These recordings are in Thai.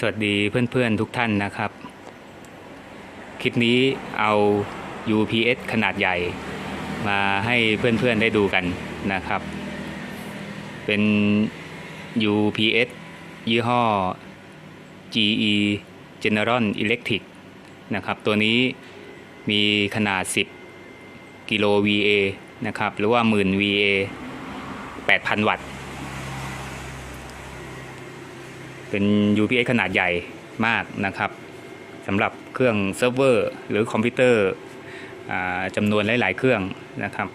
สวัสดีเพื่อนๆทุกท่านนะครับ คลิปนี้เอา UPS ขนาดใหญ่ มาให้เพื่อนๆได้ดูกันนะครับ เป็น UPS ยี่ห้อ GE General Electric นะครับ ตัวนี้มีขนาด 10 กิโล VA นะครับ หรือว่า 10,000 VA 8,000 วัตต์ เป็น UPS ขนาดใหญ่มากนะครับสำหรับเครื่องเซิร์ฟเวอร์หรือคอมพิวเตอร์จำนวนหลาย ๆ เครื่องนะครับ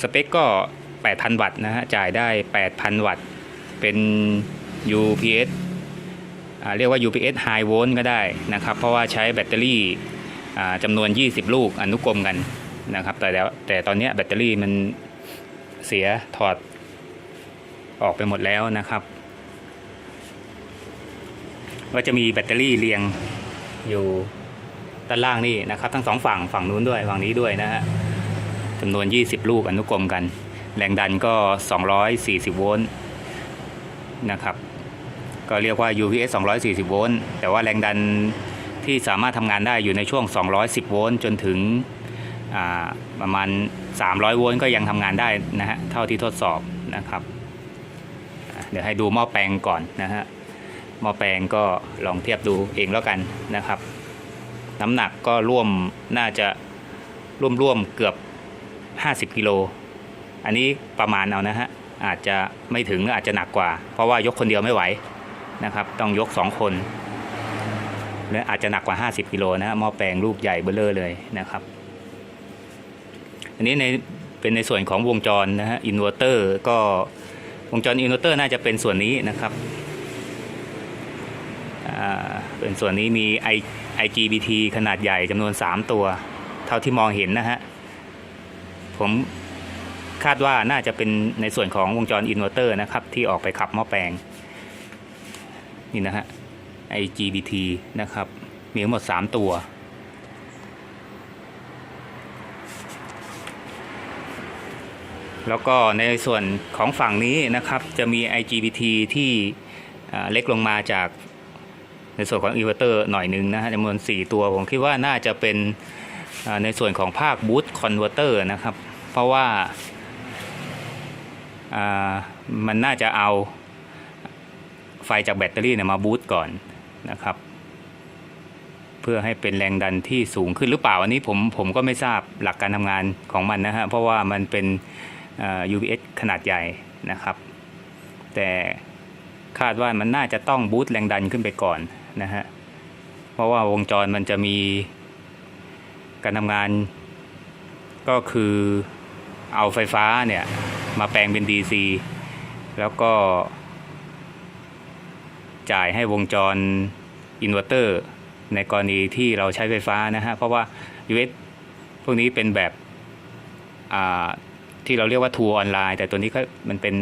สเปคก็ 8,000 วัตต์นะฮะจ่ายได้ 8,000 วัตต์ เป็น UPS เรียกว่า UPS High Volt ก็ได้นะครับ เพราะว่าใช้แบตเตอรี่จำนวน 20 ลูกอนุกรมกันนะครับ แต่แล้วแต่ตอนนี้แบตเตอรี่มันเสียถอด ออกไปหมดแล้วนะครับก็จะมีแบตเตอรี่เรียงอยู่ด้านล่างนี่นะครับ ทั้งสองฝั่งฝั่งนู้นด้วยฝั่งนี้ด้วยนะฮะจำนวน 20 ลูกอนุกรมกัน แรงดันก็ 240 โวลต์นะครับ ก็เรียกว่า UPS 240 โวลต์แต่ว่าแรงดันที่สามารถทำงานได้อยู่ในช่วง 210 โวลต์จนถึงประมาณ 300 โวลต์ก็ยังทำงานได้นะฮะเท่าที่ทดสอบนะครับ เดี๋ยวให้ดูหม้อแปลงก่อนนะฮะหม้อแปลงก็ลองเทียบดูเองแล้วกันนะครับ น้ำหนักก็ร่วมน่าจะร่วมร่วมๆเกือบ 50กิโลอันนี้ประมาณเอานะฮะอาจจะไม่ถึงอาจจะหนักกว่า เพราะว่ายกคนเดียวไม่ไหวนะครับ ต้องยก 2 คนและอาจจะหนักกว่า 50กิโลนะฮะหม้อแปลงลูกใหญ่เบ้อเลอเลยนะครับ อันนี้ในเป็นในส่วนของวงจรนะฮะอินเวอร์เตอร์ก็ วงจรอินเวอร์เตอร์น่าจะเป็นส่วนนี้นะครับอ่าเป็นส่วนนี้มี IGBT ขนาดใหญ่จำนวน 3 ตัว เท่าที่มองเห็นนะฮะ ผมคาดว่าน่าจะเป็นในส่วนของวงจรอินเวอร์เตอร์นะครับ ที่ออกไปขับหม้อแปลง นี่นะฮะ IGBT นะครับ มีทั้งหมด 3 ตัว แล้วก็ในส่วนของฝั่งนี้นะครับจะมี IGBT ที่เล็กลงมาจากในส่วนของอินเวอร์เตอร์หน่อยหนึ่งนะฮะจำนวน 4 ตัวผมคิดว่าน่าจะเป็นในส่วนของภาคบูตคอนเวอร์เตอร์นะครับ เพราะว่าอ่ามันน่าจะเอาไฟจากแบตเตอรี่เนี่ยมาบูตก่อนนะครับ เพื่อให้เป็นแรงดันที่สูงขึ้นหรือเปล่า อันนี้ผมผมก็ไม่ทราบหลักการทำงานของมันนะฮะเพราะว่ามันเป็น อ่อ UPS ขนาดใหญ่นะครับ แต่คาดว่ามันน่าจะต้องบูตแรงดันขึ้นไปก่อนนะฮะ เพราะว่าวงจรมันจะมีการทำงานก็คือเอาไฟฟ้าเนี่ยมาแปลงเป็น DC แล้วก็ จ่ายให้วงจรอินเวอร์เตอร์ในกรณีที่เราใช้ไฟฟ้านะฮะ เพราะว่า UPS พวกนี้เป็นแบบอ่า ที่เราเรียกว่าทัวร์ออนไลน์ แต่ตัวนี้ก็มันเป็น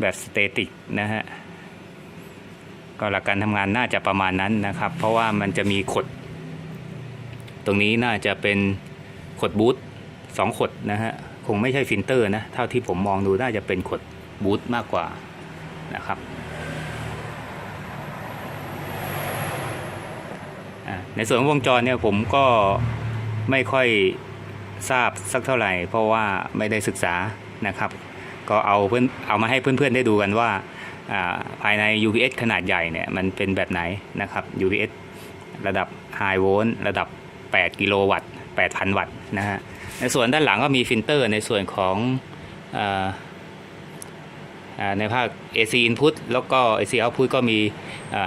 แบบสเตติกนะฮะก็หลักการทำงานน่าจะประมาณนั้นนะครับ เพราะว่ามันจะมีขด ตรงนี้น่าจะเป็นขดบูทสองขดนะฮะคงไม่ใช่ฟิลเตอร์นะ เท่าที่ผมมองดูน่าจะเป็นขดบูทมากกว่านะครับในส่วนของวงจรเนี่ยผมก็ไม่ค่อย ทราบสักเท่าไหร่ เพราะว่าไม่ได้ศึกษานะครับ ก็เอาเพื่อนเอามาให้เพื่อนๆได้ดูกันว่าภายใน UPS ขนาดใหญ่เนี่ยมันเป็นแบบไหนนะครับ UPS ระดับ High Volt ระดับ 8 กิโลวัตต์ 8,000 วัตต์นะฮะในส่วนด้านหลังก็มีฟิลเตอร์ในส่วนของออในภาค AC input แล้วก็ AC output ก็มี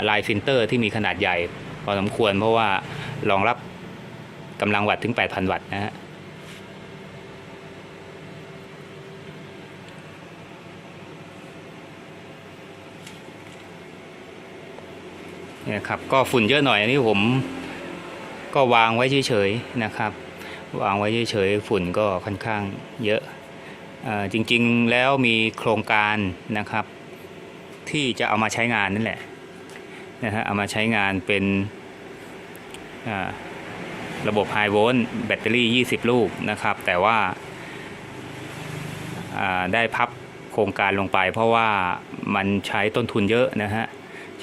ลายฟิลเตอร์ที่มีขนาดใหญ่พอสมควรเพราะว่ารองรับกำลังวัตต์ถึง 8,000 วัตต์นะฮะ เนี่ยครับก็ฝุ่นเยอะหน่อยอันนี้ผมก็วางไว้เฉยๆนะครับ วางไว้เฉยๆฝุ่นก็ค่อนข้างเยอะอจริงๆแล้วมีโครงการนะครับ ที่จะเอามาใช้งานนั่นแหละนะฮะเอามาใช้งานเป็นระบบไฮโวลต์แบตเตอรี่ 20 ลูกนะครับ แต่ว่าได้พับโครงการลงไปเพราะว่ามันใช้ต้นทุนเยอะนะฮะ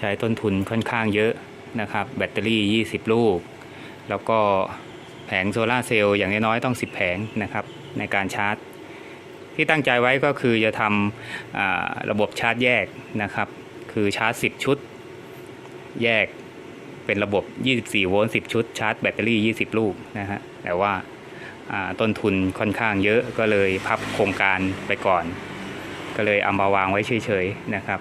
ใช้ต้นทุนค่อนข้างเยอะนะครับ แบตเตอรี่ 20 ลูก แล้วก็แผงโซลาเซลล์อย่างน้อยๆต้อง 10 แผงนะครับในการชาร์จ ที่ตั้งใจไว้ก็คือจะทำระบบชาร์จแยกนะครับ คือชาร์จ 10 ชุด แยกเป็นระบบ 24 โวลต์ 10 ชุด ชาร์จแบตเตอรี่ 20 ลูกนะฮะแต่ว่าอ่าต้นทุนค่อนข้างเยอะก็เลยพับโครงการไปก่อน ก็เลยเอามาวางไว้เฉยๆนะครับ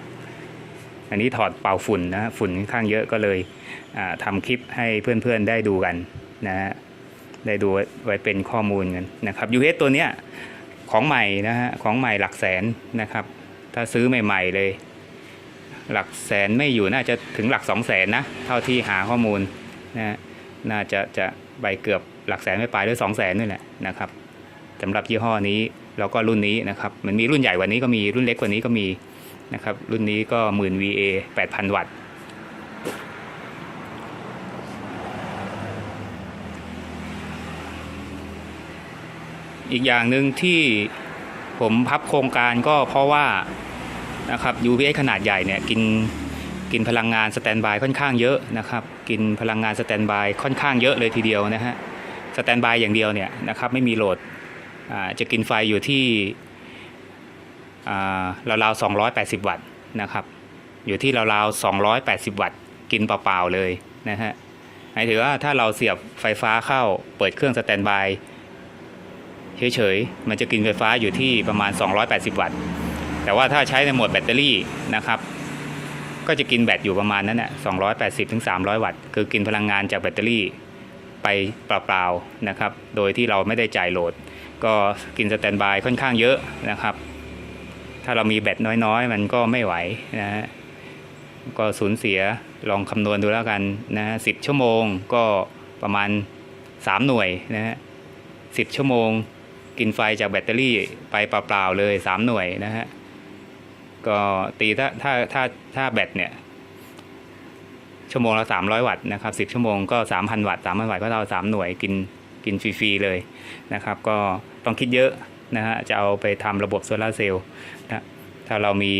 อันนี้ถอดเป่าฝุ่นนะฮะฝุ่นค่อนข้างเยอะก็เลยอ่าทำคลิปให้เพื่อนๆได้ดูกันนะฮะได้ดูไว้เป็นข้อมูลกันนะครับ UH ตัวเนี้ยของใหม่นะฮะของใหม่หลักแสนนะครับ ถ้าซื้อใหม่ ๆเลย หลักแสนไม่อยู่น่าจะถึงหลักสองแสนนะเท่าที่หาข้อมูลนะฮะน่าจะจะใบเกือบหลักแสนไม่ปลายหรือสองแสนนี่แหละนะครับสำหรับยี่ห้อนี้แล้วก็รุ่นนี้นะครับมันมีรุ่นใหญ่กว่านี้ก็มีรุ่นเล็กกว่านี้ก็มี นะครับ รุ่นนี้ก็หมื่น VA 8,000 วัตต์ อีกอย่างหนึ่งที่ผมพับโครงการก็เพราะว่านะครับ UVX ขนาดใหญ่เนี่ยกินกินพลังงานสแตนบายค่อนข้างเยอะนะครับ กินพลังงานสแตนบายค่อนข้างเยอะเลยทีเดียวนะฮะ สแตนบายอย่างเดียวเนี่ยนะครับไม่มีโหลดอ่าจะกินไฟอยู่ที่ ราวๆ280 วัตต์นะครับ อยู่ที่ราวๆ280 วัตต์กินเปล่าๆเลยนะฮะหมายถึงว่าถ้าเราเสียบไฟฟ้าเข้าเปิดเครื่องสแตนบายเฉยๆ มันจะกินไฟฟ้าอยู่ที่ประมาณ 280 วัตต์ แต่ว่าถ้าใช้ในโหมดแบตเตอรี่นะครับ ก็จะกินแบตอยู่ประมาณนั้นแหละ280ถึง300 วัตต์ คือกินพลังงานจากแบตเตอรี่ไปเปล่าๆนะครับ โดยที่เราไม่ได้จ่ายโหลด ก็กินสแตนบายค่อนข้างเยอะนะครับ ถ้าเรามีแบตน้อยๆ มันก็ไม่ไหวนะฮะก็สูญเสียลองคำนวณดูแล้วกันนะฮะ10ชั่วโมงก็ประมาณ 3 หน่วยนะฮะ10ชั่วโมง กินไฟจากแบตเตอรี่ไปเปล่าๆเลย 3 หน่วยนะฮะก็ตีถ้าถ้าถ้าถ้าแบตเนี่ยชั่วโมงละ300 วัตต์นะครับ 10 ชั่วโมงก็ 3,000 วัตต์ 3,000 วัตต์ก็เท่า3หน่วยกินกินฟรี ๆ เลยนะครับ ก็ต้องคิดเยอะนะฮะจะเอาไปทำระบบโซลาเซลล์ ถ้าเรามี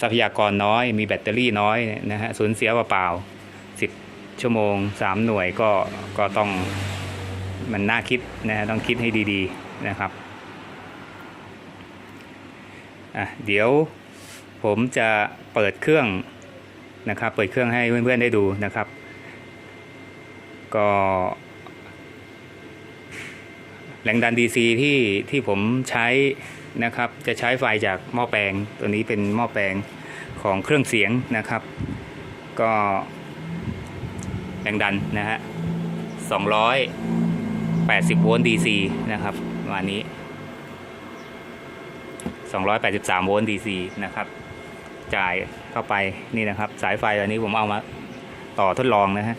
ทรัพยากรน้อย มีแบตเตอรี่น้อยนะฮะสูญเสียเปล่าๆ10 ชั่วโมง 3 หน่วยก็ก็ต้องมันน่าคิดนะฮะต้องคิดให้ดีๆนะครับอะเดี๋ยวผมจะเปิดเครื่องนะครับ เปิดเครื่องให้เพื่อนๆได้ดูนะครับ ก็แรงดัน DC ที่ที่ผมใช้ นะครับ จะใช้ไฟจากหม้อแปลง ตัวนี้เป็นหม้อแปลงของเครื่องเสียงนะครับ ก็แรงดันนะฮะ280 โวลต์ DC นะครับประมาณนี้ 283 โวลต์ DC นะครับ จ่ายเข้าไปนี่นะครับ สายไฟตัวนี้ผมเอามาต่อทดลองนะฮะ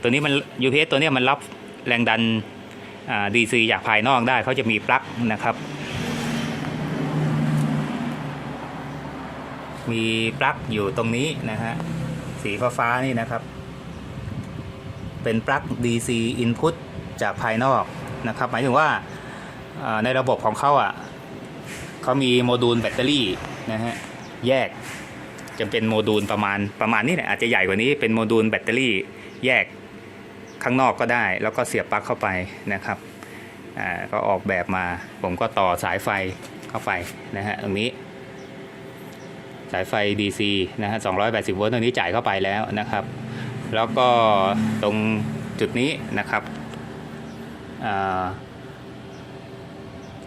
ตัวนี้มัน UPS ตัวนี้มันรับแรงดันอ่า DC จากภายนอกได้เขาจะมีปลั๊กนะครับ มีปลั๊กอยู่ตรงนี้นะฮะ สีฟ้าฟ้าๆนี่นะครับ เป็นปลั๊ก DC input จากภายนอกนะครับ หมายถึงว่าอ่าในระบบของเขาอะเขามีโมดูลแบตเตอรี่นะฮะ แยกจะเป็นโมดูลประมาณประมาณนี้แหละอาจจะใหญ่กว่านี้เป็นโมดูลแบตเตอรี่แยกข้างนอกก็ได้ แล้วก็เสียบปลั๊กเข้าไปนะครับอ่าก็ออกแบบมาผมก็ต่อสายไฟเข้าไปนะฮะตรงนี้ สายไฟ DC นะฮะ280 โวลต์ตรงนี้จ่ายเข้าไปแล้วนะครับ แล้วก็ตรงจุดนี้นะครับ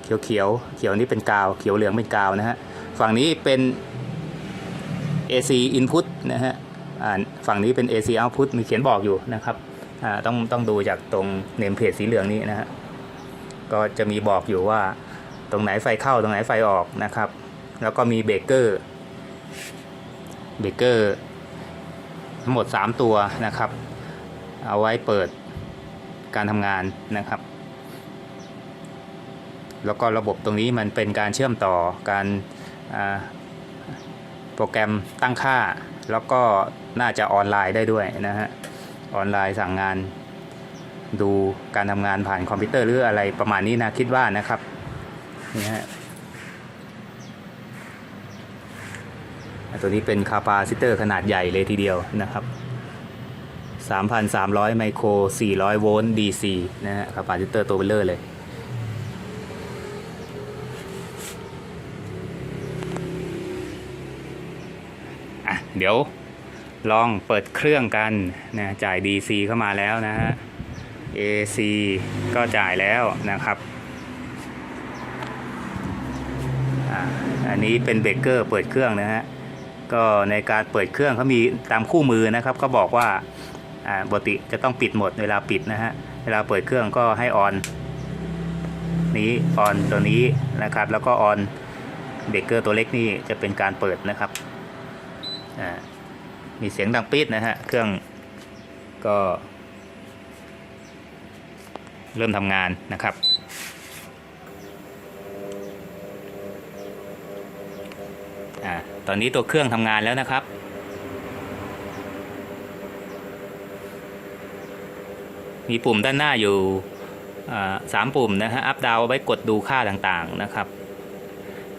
เขียวเขียวเขียวนี่เป็นกาว เขียวเหลืองเป็นกาวนะฮะ ฝั่งนี้เป็น AC input นะฮะฝั่งนี้เป็น AC output มีเขียนบอกอยู่นะครับต้องต้องดูจากตรงเนมเพจสีเหลืองนี้นะฮะ ก็จะมีบอกอยู่ว่าตรงไหนไฟเข้าตรงไหนไฟออกนะครับ แล้วก็มีเบรกเกอร์ เบรกเกอร์ทั้งหมด 3 ตัวนะครับ เอาไว้เปิดการทำงานนะครับ แล้วก็ระบบตรงนี้มันเป็นการเชื่อมต่อการโปรแกรมตั้งค่า แล้วก็น่าจะออนไลน์ได้ด้วยนะฮะออนไลน์สั่งงานดูการทำงานผ่านคอมพิวเตอร์หรืออะไรประมาณนี้นะคิดว่านะครับนี่ฮะ ตัวนี้เป็นคาปาซิเตอร์ขนาดใหญ่เลยทีเดียวนะครับ 3,300 ไมโคร 400 โวลต์ DC นะฮะคาปาซิเตอร์ตัวเบลเลอร์เลยเดี๋ยวลองเปิดเครื่องกันนะจ่าย DC เข้ามาแล้วนะฮะ AC ก็จ่ายแล้วนะครับอันนี้เป็นเบรกเกอร์เปิดเครื่องนะฮะ ก็ในการเปิดเครื่องเขามีตามคู่มือนะครับก็บอกว่าอ่าปกติจะต้องปิดหมดเวลาปิดนะฮะเวลาเปิดเครื่องก็ให้ออนนี้ออนตัวนี้นะครับ แล้วก็ออนเบรกเกอร์ตัวเล็กนี่จะเป็นการเปิดนะครับมีเสียงดังปี๊ดนะฮะเครื่องก็ เริ่มทำงานนะครับ ตอนนี้ตัวเครื่องทำงานแล้วนะครับ มีปุ่มด้านหน้าอยู่สามปุ่มนะฮะ อัพดาวไว้กดดูค่าต่างๆนะครับ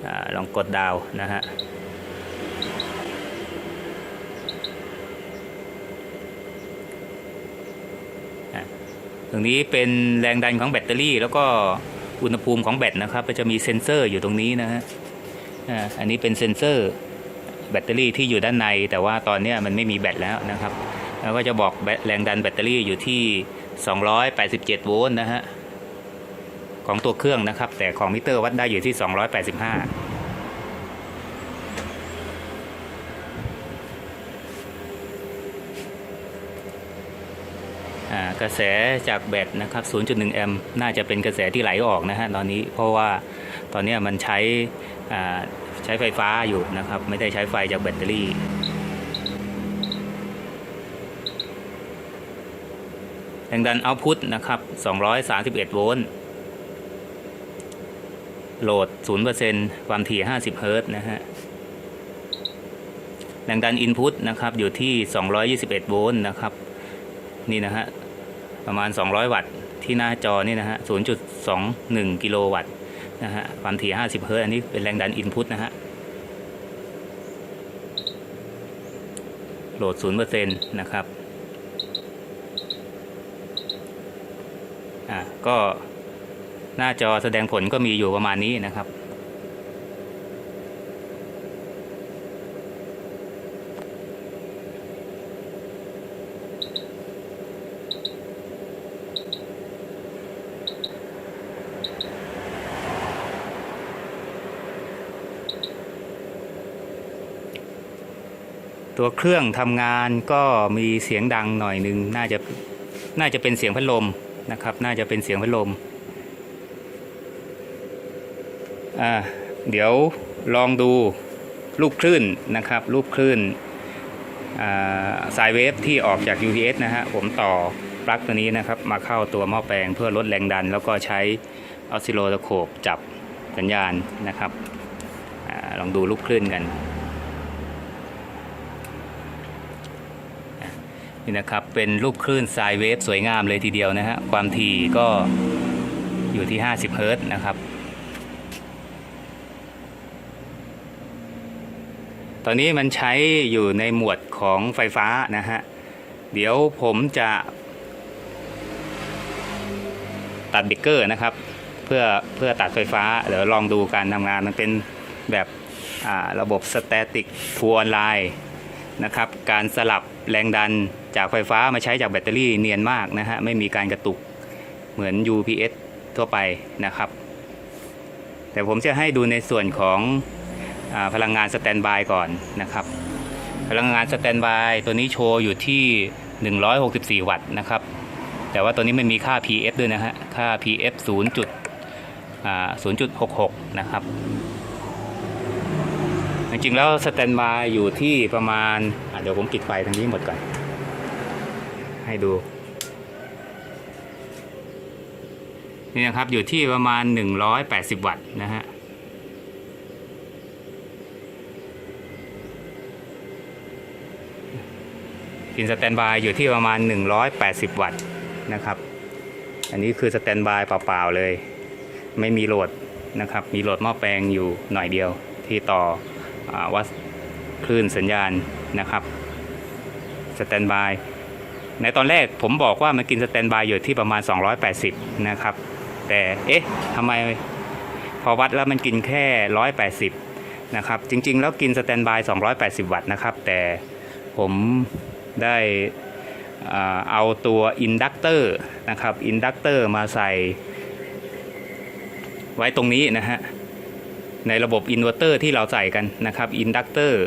อลองกดดาวนะฮะตรงนี้เป็นแรงดันของแบตเตอรี่ แล้วก็อุณหภูมิของแบตนะครับ ก็จะมีเซ็นเซอร์อยู่ตรงนี้นะฮะอันนี้เป็นเซ็นเซอร์ แบตเตอรี่ที่อยู่ด้านใน แต่ว่าตอนนี้มันไม่มีแบตแล้วนะครับ แล้วก็จะบอกแรงดันแบตเตอรี่อยู่ที่ 287 โวลต์นะฮะของตัวเครื่องนะครับ แต่ของมิเตอร์วัดได้อยู่ที่ 285กระแสจากแบตนะครับ 0.1 แอมป์น่าจะเป็นกระแสที่ไหลออกนะฮะตอนนี้ เพราะว่าตอนนี้มันใช้อ่า ช้ไฟฟ้าอยู่นะครับ ไม่ได้ใช้ไฟจากแบตเตอรี่แรงดันเอาพุตนะครับ 231 โวลต์ โหลด 0%ความถี่ 50 เฮิร์ตนะฮะ แรงดันอินพุตนะครับ อยู่ที่ 221 โวลต์นะครับ นี่นะฮะ ประมาณ 200 วัตต์ ที่หน้าจอนี่นะฮะ 0.21 กิโลวัตต์ นะฮะความถี่ 50เฮิร์ตซ์อันนี้เป็นแรงดันอินพุตนะฮะโหลด 0%นะครับอะก็หน้าจอแสดงผลก็มีอยู่ประมาณนี้นะครับ ตัวเครื่องทำงานก็มีเสียงดังหน่อยหนึ่งน่าจะน่าจะเป็นเสียงพัดลมนะครับ น่าจะเป็นเสียงพัดลมอ่าเดี๋ยวลองดูรูปคลื่นนะครับรูปคลื่นสายเวฟที่ออกจาก UPS นะฮะผมต่อปลั๊กตัวนี้นะครับมาเข้าตัวหม้อแปลงเพื่อลดแรงดัน แล้วก็ใช้ออสซิโลโคปจับสัญญาณนะครับอลองดูรูปคลื่นกัน นี่นะครับ เป็นรูปคลื่นไซน์เวฟสวยงามเลยทีเดียวนะฮะ ความถี่ก็อยู่ที่ 50เฮิร์ตนะครับ ตอนนี้มันใช้อยู่ในหมวดของไฟฟ้านะฮะ เดี๋ยวผมจะตัดเบรกเกอร์นะครับ เพื่อเพื่อตัดไฟฟ้า เดี๋ยวลองดูการทำงานมันเป็นแบบระบบสแตติกทัวร์ไลน์ นะครับ การสลับแรงดันจากไฟฟ้ามาใช้จากแบตเตอรี่เนียนมากนะฮะ ไม่มีการกระตุกเหมือน UPS ทั่วไปนะครับ แต่ผมจะให้ดูในส่วนของอพลังงานสแตนบายก่อนนะครับ พลังงานสแตนบายตัวนี้โชว์อยู่ที่ 164 วัตต์นะครับ แต่ว่าตัวนี้ไม่มีค่า PF ด้วยนะฮะ ค่า PF 0จุดอ่า0.66 นะครับ จริงๆแล้วสแตนบายอยู่ที่ประมาณเดี๋ยวผมปิดไฟทางนี้หมดก่อน ให้ดู นี่นะครับอยู่ที่ประมาณ 180 วัตต์นะฮะกินสแตนบายอยู่ที่ประมาณ 180 วัตต์นะครับ อันนี้คือสแตนบายเปล่า ๆ เลย ไม่มีโหลดนะครับ มีโหลดหม้อแปลงอยู่หน่อยเดียวที่ต่อ วัดคลื่นสัญญาณนะครับสแตนบายในตอนแรกผมบอกว่ามันกินสแตนบายอยู่ที่ประมาณ 280 นะครับ แต่เอ๊ะทำไมพอวัดแล้วมันกินแค่ 180 นะครับ จริงๆ แล้วกินสแตนบาย 280 วัตต์นะครับ แต่ผมได้เอาตัวอินดักเตอร์นะครับอินดักเตอร์มาใส่ไว้ตรงนี้นะฮะ ในระบบอินเวอร์เตอร์ที่เราใส่กันนะครับอินดักเตอร์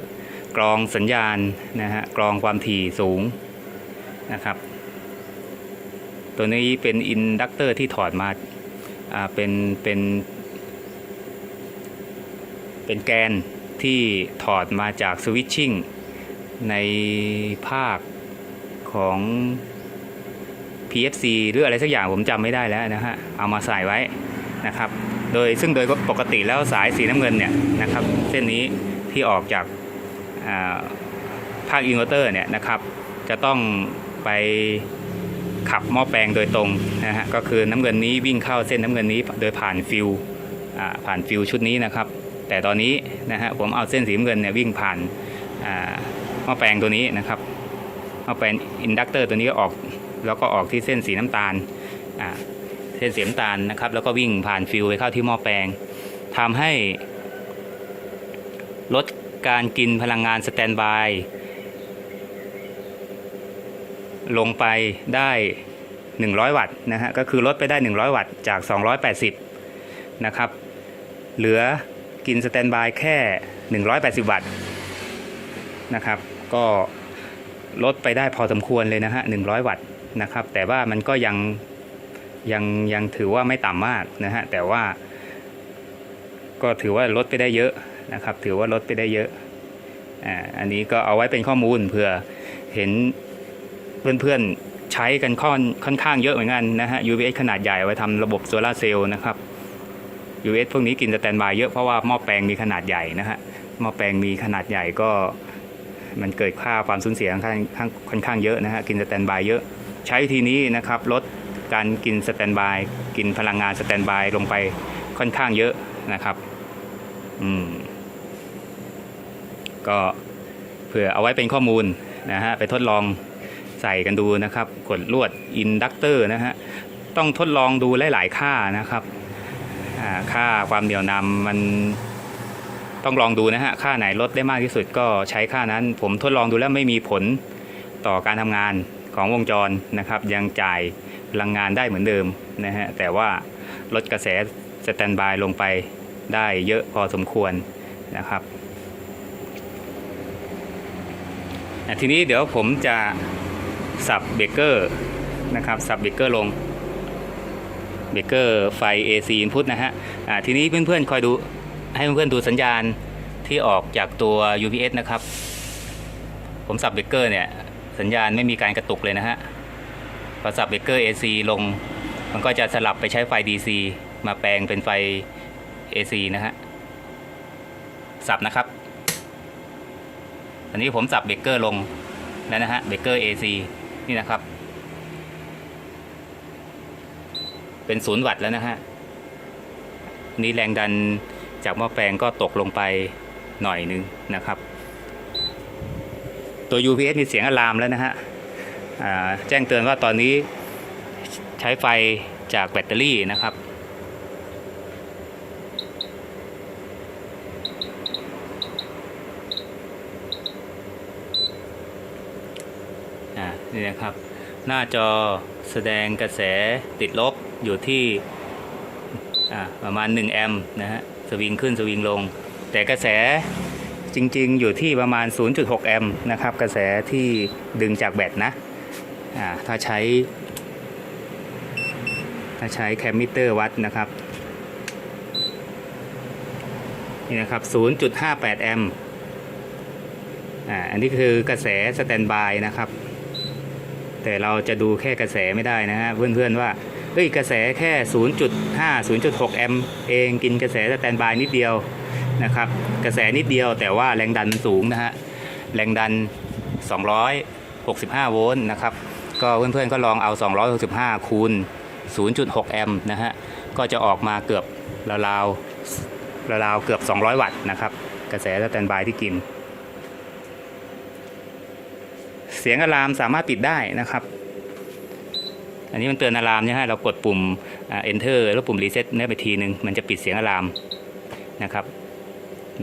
กรองสัญญาณนะฮะกรองความถี่สูงนะครับ ตัวนี้เป็นอินดักเตอร์ที่ถอดมาอ่าเป็นเป็น เป็นแกนที่ถอดมาจากสวิตชิ่งในภาคของ PFC หรืออะไรสักอย่างผมจำไม่ได้แล้วนะฮะ เอามาใส่ไว้นะครับ โดยซึ่งโดยปกติแล้วสายสีน้ำเงินเนี่ยนะครับเส้นนี้ที่ออกจากภาคอินเวอร์เตอร์เนี่ยนะครับจะต้องไปขับหม้อแปลงโดยตรงนะฮะก็คือน้ำเงินนี้วิ่งเข้าเส้นน้ำเงินนี้โดยผ่านฟิวผ่านฟิวชุดนี้นะครับ แต่ตอนนี้นะฮะผมเอาเส้นสีน้ำเงินเนี่ยวิ่งผ่านอ่าหม้อแปลงตัวนี้นะครับหม้อแปลงอินดักเตอร์ตัวนี้ก็ออกแล้วก็ออกที่เส้นสีน้ำตาลอ่า เส้นเสีน้ำตาลนะครับ แล้วก็วิ่งผ่านฟิวไปเข้าที่หม้อแปลงทำให้ลดการกินพลังงานสแตนบาย ลงไปได้ 100 วัตต์นะฮะก็คือลดไปได้ 100 วัตต์จาก 280 นะครับ เหลือกินสแตนบายแค่ 180 วัตต์นะครับ ก็ลดไปได้พอสมควรเลยนะฮะ 100 วัตต์นะครับ แต่ว่ามันก็ยัง ยังยังถือว่าไม่ต่ำมากนะฮะแต่ว่าก็ถือว่าลดไปได้เยอะนะครับ ถือว่าลดไปได้เยอะอ่าอันนี้ก็เอาไว้เป็นข้อมูลเผื่อเห็นเพื่อนๆใช้กันค่อนค่อนข้างเยอะเหมือนกันนะฮะ UVS ขนาดใหญ่ไว้ทำระบบโซลาเซลล์นะครับ UVS พวกนี้กินสแตนบายเยอะเพราะว่าหม้อแปลงมีขนาดใหญ่นะฮะหม้อแปลงมีขนาดใหญ่ก็มันเกิดค่าความสูญเสียค่อนข้างค่อนข้างเยอะนะฮะกินสแตนบายเยอะใช้วิธีนี้นะครับลด การกินสแตนบาย กินพลังงานสแตนบายลงไปค่อนข้างเยอะนะครับ อืม ก็เผื่อเอาไว้เป็นข้อมูลนะฮะ ไปทดลองใส่กันดูนะครับ กดลวดอินดักเตอร์นะฮะ ต้องทดลองดูหลาย ๆ ค่านะครับค่าความเหนียวนำมันต้องลองดูนะฮะ ค่าไหนลดได้มากที่สุดก็ใช้ค่านั้น ผมทดลองดูแล้วไม่มีผลต่อการทำงานของวงจรนะครับ ยังจ่าย พลังงานได้เหมือนเดิมนะฮะแต่ว่าลดกระแสสแตนบายลงไปได้เยอะพอสมควรนะครับทีนี้เดี๋ยวผมจะสับเบรกเกอร์นะครับสับเบรกเกอร์ลงเบรกเกอร์ไฟ AC input นะฮะทีนี้เพื่อนๆคอยดูให้เพื่อนๆดูสัญญาณที่ออกจากตัว UPS นะครับ ผมสับเบรกเกอร์เนี่ย สัญญาณไม่มีการกระตุกเลยนะฮะ พอสับเบรกเกอร์ AC ลง มันก็จะสลับไปใช้ไฟ DC มาแปลงเป็นไฟ AC นะฮะ สับนะครับ อันนี้ผมสับเบรกเกอร์ลงแล้วนะฮะเบรกเกอร์ AC นี่นะครับ เป็นศูนย์วัตต์แล้วนะฮะ นี่แรงดันจากหม้อแปลงก็ตกลงไปหน่อยนึงนะครับ ตัว UPS มีเสียงอะลามแล้วนะฮะ แจ้งเตือนว่าตอนนี้ใช้ไฟจากแบตเตอรี่นะครับ นี่นะครับ หน้าจอแสดงกระแสติดลบอยู่ที่ประมาณ 1 แอมป์นะฮะ สวิงขึ้นสวิงลง แต่กระแสจริง ๆ อยู่ที่ประมาณ 0.6 แอมป์นะครับ กระแสที่ดึงจากแบตนะ ถ้าใช้ ถ้าใช้แคมมิเตอร์วัดนะครับ นี่นะครับ 0.58 แอมป์อันนี้คือกระแสสแตนบายนะครับ แต่เราจะดูแค่กระแสไม่ได้นะฮะเพื่อนๆว่าเฮ้ยกระแสแค่ 0.5 0.6 แอมป์เองกินกระแสสแตนบายนิดเดียวนะครับ กระแสนิดเดียวแต่ว่าแรงดันมันสูงนะฮะ แรงดัน 265 โวลต์นะครับ ก็เพื่อนๆก็ลองเอา 265 คูณ 0.6 แอมป์นะฮะ ก็จะออกมาเกือบราวๆราวๆเกือบ 200 วัตต์นะครับ กระแสสแตนบายที่กิน เสียงอะลามสามารถปิดได้นะครับ อันนี้มันเตือนอะลามใช่ไหมเรากดปุ่ม enter แล้วปุ่ม reset เนี่ยไปทีนึง มันจะปิดเสียงอะลามนะครับ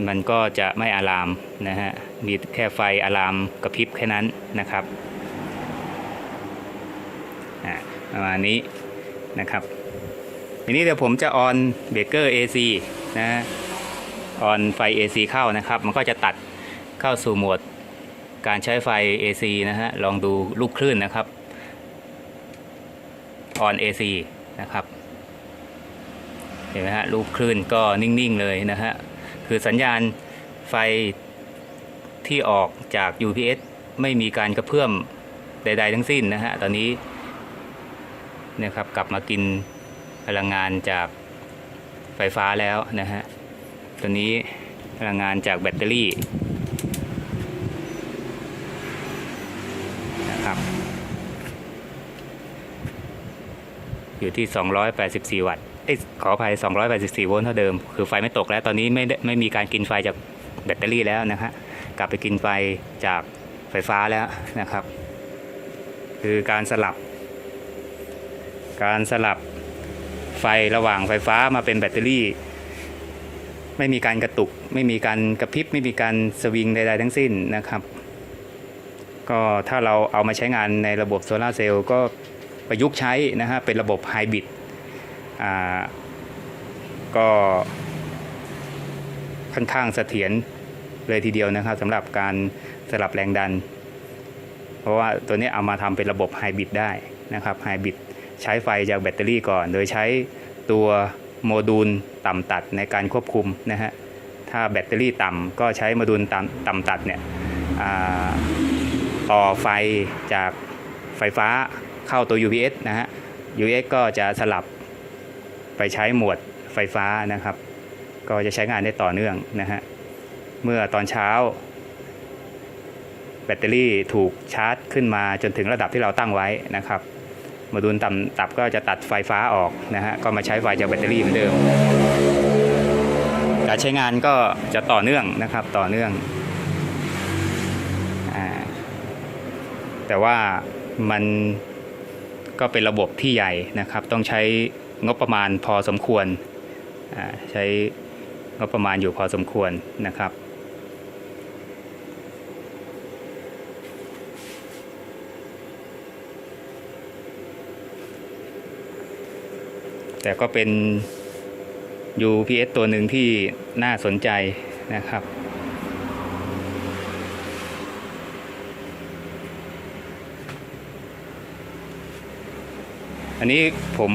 มันก็จะไม่อะลามนะฮะ มีแค่ไฟอะลามกระพริบแค่นั้นนะครับ ประมาณนี้นะครับทีนี้เดี๋ยวผมจะออนเบรกเกอร์ AC นะฮะออนไฟ AC เข้านะครับ มันก็จะตัดเข้าสู่โหมดการใช้ไฟ AC นะฮะลองดูลูกคลื่นนะครับออน AC นะครับเห็นไหมฮะลูกคลื่นก็นิ่งๆเลยนะฮะคือสัญญาณไฟที่ออกจาก UPS ไม่มีการกระเพื่อมใด ๆ ทั้งสิ้นนะฮะตอนนี้ นี่ยครับ กลับมากินพลังงานจากไฟฟ้าแล้วนะฮะตอนนี้พลังงานจากแบตเตอรี่นะครับอยู่ที่ 284 วัตต์เอ้ยขออภัย 284 โวลต์เท่าเดิม คือไฟไม่ตกแล้ว ตอนนี้ไม่ได้ไม่มีการกินไฟจากแบตเตอรี่แล้วนะฮะกลับไปกินไฟจากไฟฟ้าแล้วนะครับ คือการสลับ การสลับไฟระหว่างไฟฟ้ามาเป็นแบตเตอรี่ ไม่มีการกระตุก ไม่มีการกระพริบ ไม่มีการสวิงใด ๆ ทั้งสิ้นนะครับ ก็ถ้าเราเอามาใช้งานในระบบโซลาเซลล์ก็ประยุกต์ใช้นะฮะเป็นระบบไฮบริดอ่าก็ค่อนข้างเสถียรเลยทีเดียวนะครับสำหรับการสลับแรงดัน เพราะว่าตัวนี้เอามาทำเป็นระบบไฮบริดได้นะครับไฮบริด ใช้ไฟจากแบตเตอรี่ก่อน โดยใช้ตัวโมดูลต่ำตัดในการควบคุมนะฮะ ถ้าแบตเตอรี่ต่ำก็ใช้โมดูลต่ำต่ำตัดเนี่ยต่อไฟจากไฟฟ้าเข้าตัว UPS นะฮะ UPS ก็จะสลับไปใช้หมวดไฟฟ้านะครับ ก็จะใช้งานได้ต่อเนื่องนะฮะ เมื่อตอนเช้า แบตเตอรี่ถูกชาร์จขึ้นมาจนถึงระดับที่เราตั้งไว้นะครับ โมดูลต่ำตับก็จะตัดไฟฟ้าออกนะฮะก็มาใช้ไฟจากแบตเตอรี่เหมือนเดิม การใช้งานก็จะต่อเนื่องนะครับต่อเนื่องอแต่ว่ามันก็เป็นระบบที่ใหญ่นะครับ ต้องใช้งบประมาณพอสมควรใช้งบประมาณอยู่พอสมควรนะครับ แต่ก็เป็น UPS ตัวหนึ่งที่น่าสนใจนะครับ อันนี้ผม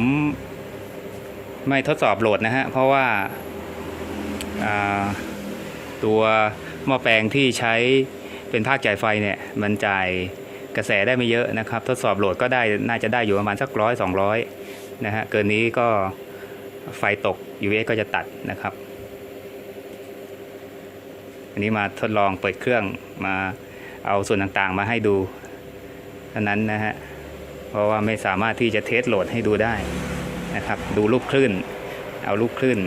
ไม่ทดสอบโหลดนะฮะ เพราะว่าาตัวหม้อแปลงที่ใช้เป็นภาคจ่ายไฟเนี่ย มันจ่ายกระแสได้ไม่เยอะนะครับ ทดสอบโหลดก็ได้น่าจะได้อยู่ประมาณสักร้อยสองร้อย นะฮะ เกินนี้ก็ไฟตก UVS ก็จะตัดนะครับ อันนี้มาทดลองเปิดเครื่องมาเอาส่วนต่างๆมาให้ดูเท่านั้นนะฮะ เพราะว่าไม่สามารถที่จะเทสโหลดให้ดูได้นะครับ ดูลูกคลื่น เอาลูกคลื่น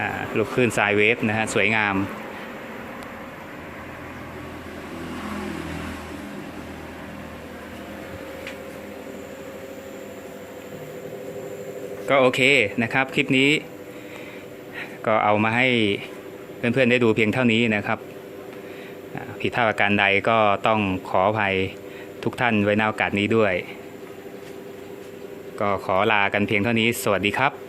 อ่าลูกคลื่นไซเวฟนะฮะ สวยงาม ก็โอเคนะครับ คลิปนี้ ก็เอามาให้เพื่อนๆได้ดูเพียงเท่านี้นะครับผิดพลาดประการใดก็ต้องขออภัยทุกท่านไว้ในโอกาสนี้ด้วย ก็ขอลากันเพียงเท่านี้ สวัสดีครับ